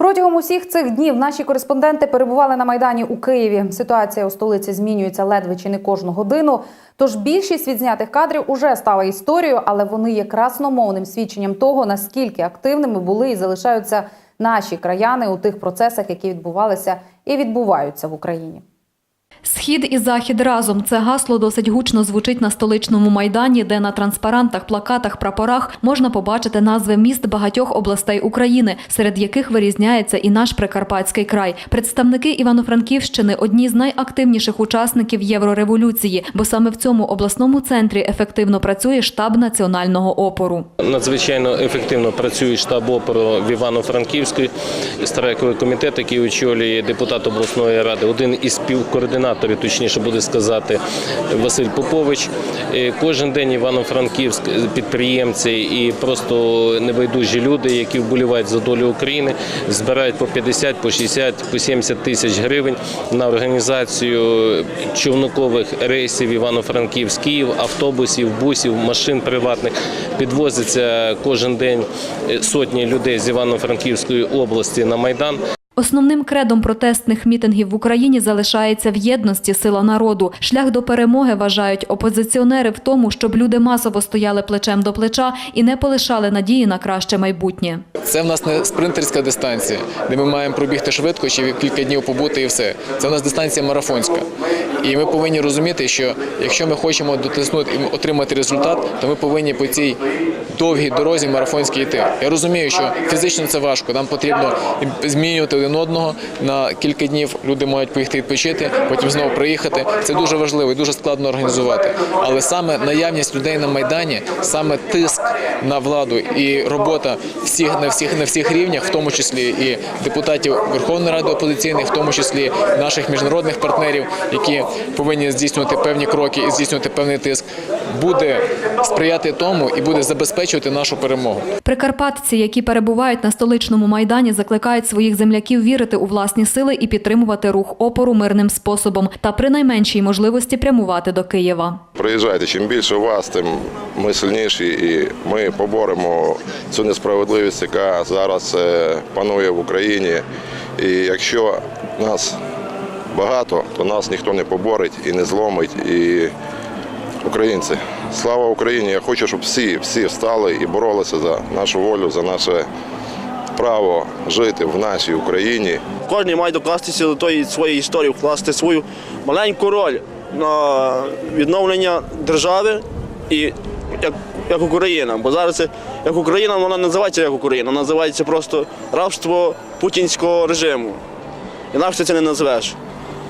Протягом усіх цих днів наші кореспонденти перебували на майдані у Києві. Ситуація у столиці змінюється ледве чи не кожну годину. Тож більшість відзнятих кадрів уже стала історією, але вони є красномовним свідченням того, наскільки активними були і залишаються наші краяни у тих процесах, які відбувалися і відбуваються в Україні. Схід і захід разом це гасло досить гучно звучить на столичному майдані, де на транспарантах, плакатах, прапорах можна побачити назви міст багатьох областей України, серед яких вирізняється і наш Прикарпатський край. Представники Івано-Франківщини одні з найактивніших учасників єврореволюції, бо саме в цьому обласному центрі ефективно працює штаб національного опору. Надзвичайно ефективно працює штаб опору в Івано-Франківську, страйковий комітет, який очолює депутат обласної ради, один із співкоординаторів, точніше буде сказати, Василь Попович. Е, Кожен день Івано-Франківськ підприємці і просто небайдужі люди, які вболівають за долю України, збирають по 50, по 60, по 70 тисяч гривень на організацію човникових рейсів Івано-Франківськ, Київ, автобусів, бусів, машин приватних. Підвозиться кожен день е, сотні людей з Івано-Франківської області на Майдан. Основним кредом протестних мітингів в Україні залишається в єдності сила народу. Шлях до перемоги вважають опозиціонери в тому, щоб люди масово стояли плечем до плеча і не полишали надії на краще майбутнє. Це в нас не спринтерська дистанція, де ми маємо пробігти швидко чи кілька днів побути і все. Це в нас дистанція марафонська. І ми повинні розуміти, що якщо ми хочемо дотиснути і отримати результат, то ми повинні по цій довгій дорозі марафонській йти. Я розумію, що фізично це важко. Нам потрібно змінювати один одного на кілька днів. Люди мають поїхати відпочити, потім знову приїхати. Це дуже важливо і дуже складно організувати. Але саме наявність людей на майдані, саме тиск на владу і робота всіх на всіх на всіх рівнях, в тому числі і депутатів Верховної Ради опозиційних, в тому числі наших міжнародних партнерів, які повинні здійснювати певні кроки і здійснювати певний тиск, буде сприяти тому і буде забезпечувати нашу перемогу. Прикарпатці, які перебувають на столичному майдані, закликають своїх земляків вірити у власні сили і підтримувати рух опору мирним способом та при найменшій можливості прямувати до Києва. Приїжджайте, чим більше вас, тим ми сильніші, і ми поборемо цю несправедливість, яка зараз е, панує в Україні. І якщо нас багато, то нас ніхто не поборить і не зломить. І українці, слава Україні! Я хочу, щоб всі, всі встали і боролися за нашу волю, за наше право жити в нашій Україні. Кожен має докластися до тої своєї історії, вкласти свою маленьку роль на відновлення держави і як, як Україна. Бо зараз це, як Україна, вона називається як Україна, називається просто рабство путінського режиму. Інакше це не назвеш.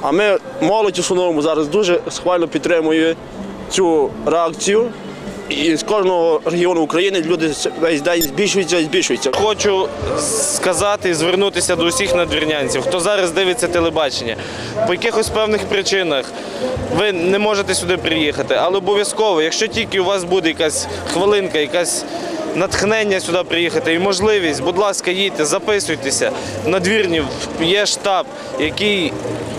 А ми, молодь в основному, зараз дуже схвально підтримує цю реакцію. І з кожного регіону України люди весь день збільшуються і збільшуються. Хочу сказати і звернутися до усіх надвірнянців, хто зараз дивиться телебачення. По якихось певних причинах ви не можете сюди приїхати, але обов'язково, якщо тільки у вас буде якась хвилинка, якась натхнення сюди приїхати і можливість, будь ласка, їдьте, записуйтеся. В надвірні є штаб, який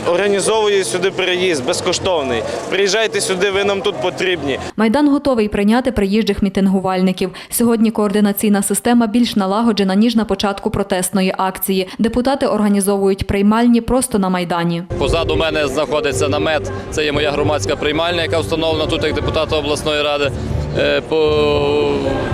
організовує сюди переїзд безкоштовний. Приїжджайте сюди, ви нам тут потрібні. Майдан готовий прийняти приїжджих мітингувальників. Сьогодні координаційна система більш налагоджена ніж на початку протестної акції. Депутати організовують приймальні просто на майдані. Позаду мене знаходиться намет. Це є моя громадська приймальня, яка встановлена тут як депутата обласної ради по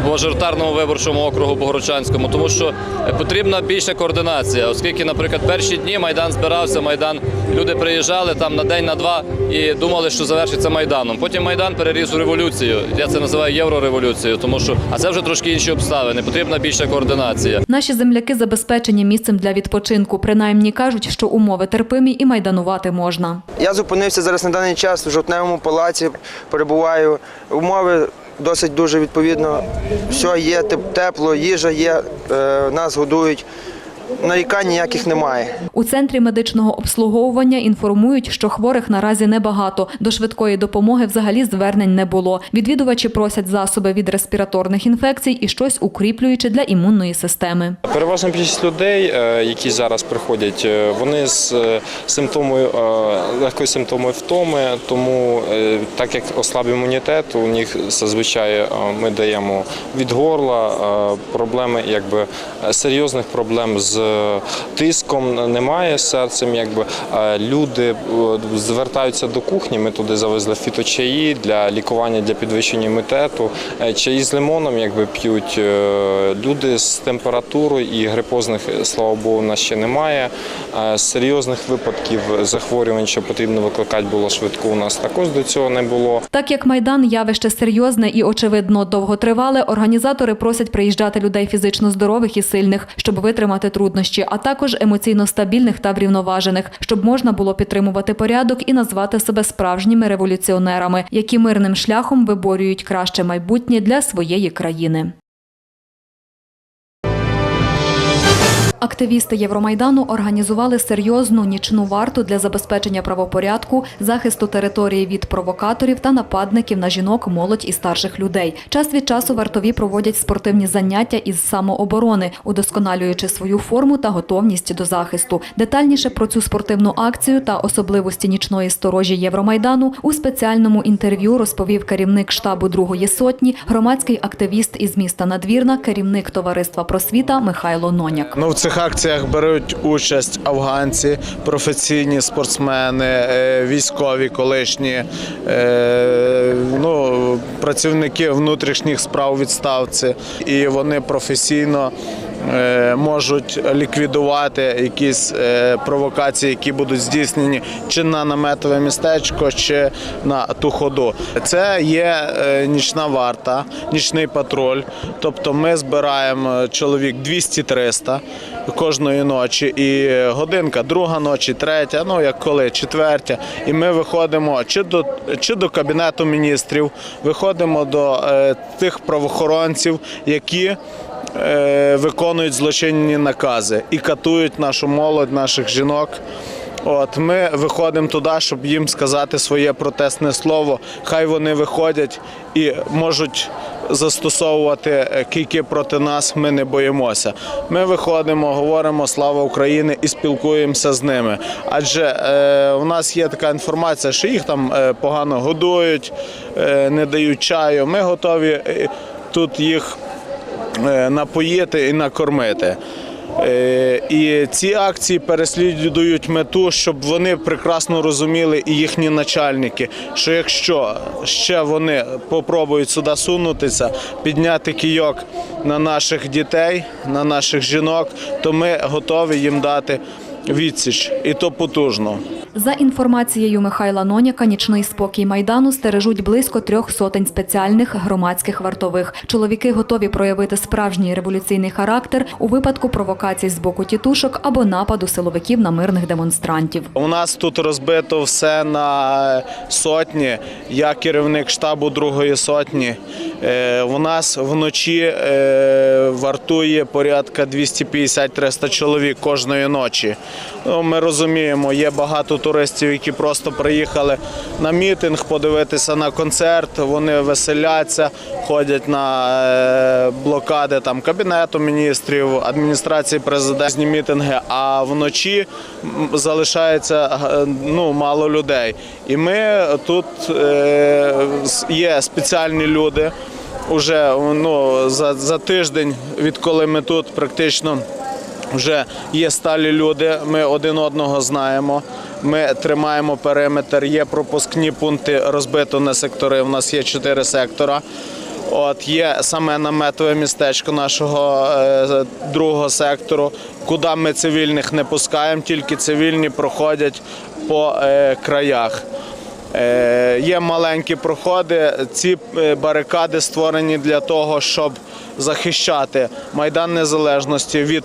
мажоритарному виборчому округу Богородчанському, тому що потрібна більша координація, оскільки, наприклад, перші дні майдан збирався, майдан люди приїжджали там на день, на два і думали, що завершиться майданом. Потім майдан переріс у революцію. Я це називаю єврореволюцією, тому що а це вже трошки інші обставини. Потрібна більша координація. Наші земляки забезпечені місцем для відпочинку. Принаймні кажуть, що умови терпимі і майданувати можна. Я зупинився зараз на даний час в жовтневому палаці, перебуваю. Умови досить дуже відповідно. Все є, тепло, їжа є, е, нас годують. Нарікань ніяких немає. У центрі медичного обслуговування інформують, що хворих наразі небагато. До швидкої допомоги взагалі звернень не було. Відвідувачі просять засоби від респіраторних інфекцій і щось укріплююче для імунної системи. Переважна більшість людей, е, які зараз приходять, е, вони з е, симптомою легкою симптомою втоми. Тому так як ослаб імунітет, у них зазвичай ми даємо від горла проблеми, якби серйозних проблем з з е, тиском, немає серцем. Якби Е, люди е, звертаються до кухні. Ми туди завезли фіточаї для лікування, для підвищення імунітету. Е, Чаї з лимоном, якби п'ють. Е, Люди з температурою і грипозних, е, слава Богу, у нас ще немає. Е, Серйозних випадків захворювань, що потрібно викликати було швидко. У нас також до цього не було. Так як майдан явище серйозне і очевидно довготривале, організатори просять приїжджати людей фізично здорових і сильних, щоб витримати труднощі, а також емоційно стабільних та врівноважених, щоб можна було підтримувати порядок і назвати себе справжніми революціонерами, які мирним шляхом виборюють краще майбутнє для своєї країни. Активісти Євромайдану організували серйозну нічну варту для забезпечення правопорядку, захисту території від провокаторів та нападників на жінок, молодь і старших людей. Час від часу вартові проводять спортивні заняття із самооборони, удосконалюючи свою форму та готовність до захисту. Детальніше про цю спортивну акцію та особливості нічної сторожі Євромайдану у спеціальному інтерв'ю розповів керівник штабу Другої сотні, громадський активіст із міста Надвірна, керівник товариства просвіта Михайло Ноняк. Ну, в цих акціях беруть участь афганці, професійні спортсмени, е, військові колишні, е, ну, працівники внутрішніх справ відставці. І вони професійно можуть ліквідувати якісь е, провокації, які будуть здійснені чи на наметове містечко, чи на ту ходу. Це є е, нічна варта, нічний патруль. Тобто ми збираємо чоловік 200-300 кожної ночі. І годинка, друга ночі, третя, ну як коли, четвертя. І ми виходимо чи до чи до кабінету міністрів, виходимо до е, тих правоохоронців, які е, виконують злочинні накази і катують нашу молодь, наших жінок. От ми виходимо туди, щоб їм сказати своє протестне слово. Хай вони виходять і можуть застосовувати е, кійки проти нас. Ми не боїмося. Ми виходимо, говоримо слава Україні і спілкуємося з ними. Адже е, у нас є така інформація, що їх там е, погано годують, е, не дають чаю. Ми готові е, тут їх е, напоїти і накормити. Е, І ці акції переслідують мету, щоб вони прекрасно розуміли і їхні начальники, що якщо ще вони попробують сюди сунутися, підняти кійок на наших дітей, на наших жінок, то ми готові їм дати відсіч, і то потужно. За інформацією Михайла Ноняка, нічний спокій майдану стережуть близько трьох сотень спеціальних громадських вартових. Чоловіки готові проявити справжній революційний характер у випадку провокацій з боку тітушок або нападу силовиків на мирних демонстрантів. У нас тут розбито все на сотні. Я керівник штабу другої сотні. Е, У нас вночі е, вартує порядка 250-300 чоловік кожної ночі. Ну, Ми розуміємо, є багато туристів, які просто приїхали на мітинг, подивитися на концерт. Вони веселяться, ходять на е, блокади там кабінету міністрів, адміністрації президента різні мітинги. А вночі залишається ну мало людей. І ми тут е, є спеціальні люди. Уже ну, за, за тиждень, відколи ми тут практично вже є сталі люди, ми один одного знаємо. Ми тримаємо периметр, є пропускні пункти розбито на сектори. У нас є чотири сектора. От є саме наметове містечко нашого е, другого сектору, куди ми цивільних не пускаємо, тільки цивільні проходять по е, краях. Е, Є маленькі проходи. Ці барикади створені для того, щоб захищати Майдан Незалежності від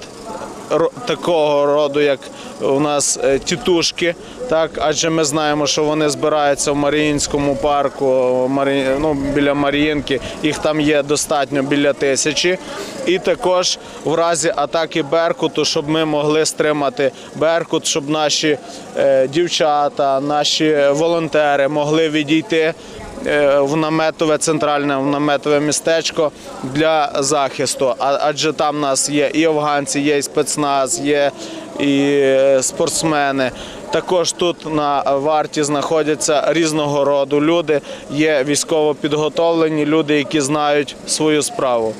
такого роду, як у нас е, тітушки. Так, адже ми знаємо, що вони збираються в Маріїнському парку, ну, біля Маріїнки. Їх там є достатньо біля тисячі. І також в разі атаки Беркуту, щоб ми могли стримати Беркут, щоб наші е, дівчата, наші волонтери могли відійти е, в наметове центральне в наметове містечко для захисту. Адже там нас є і афганці, є і спецназ, є і е, спортсмени. Також тут на варті знаходяться різного роду люди. Є військово підготовлені люди, які знають свою справу.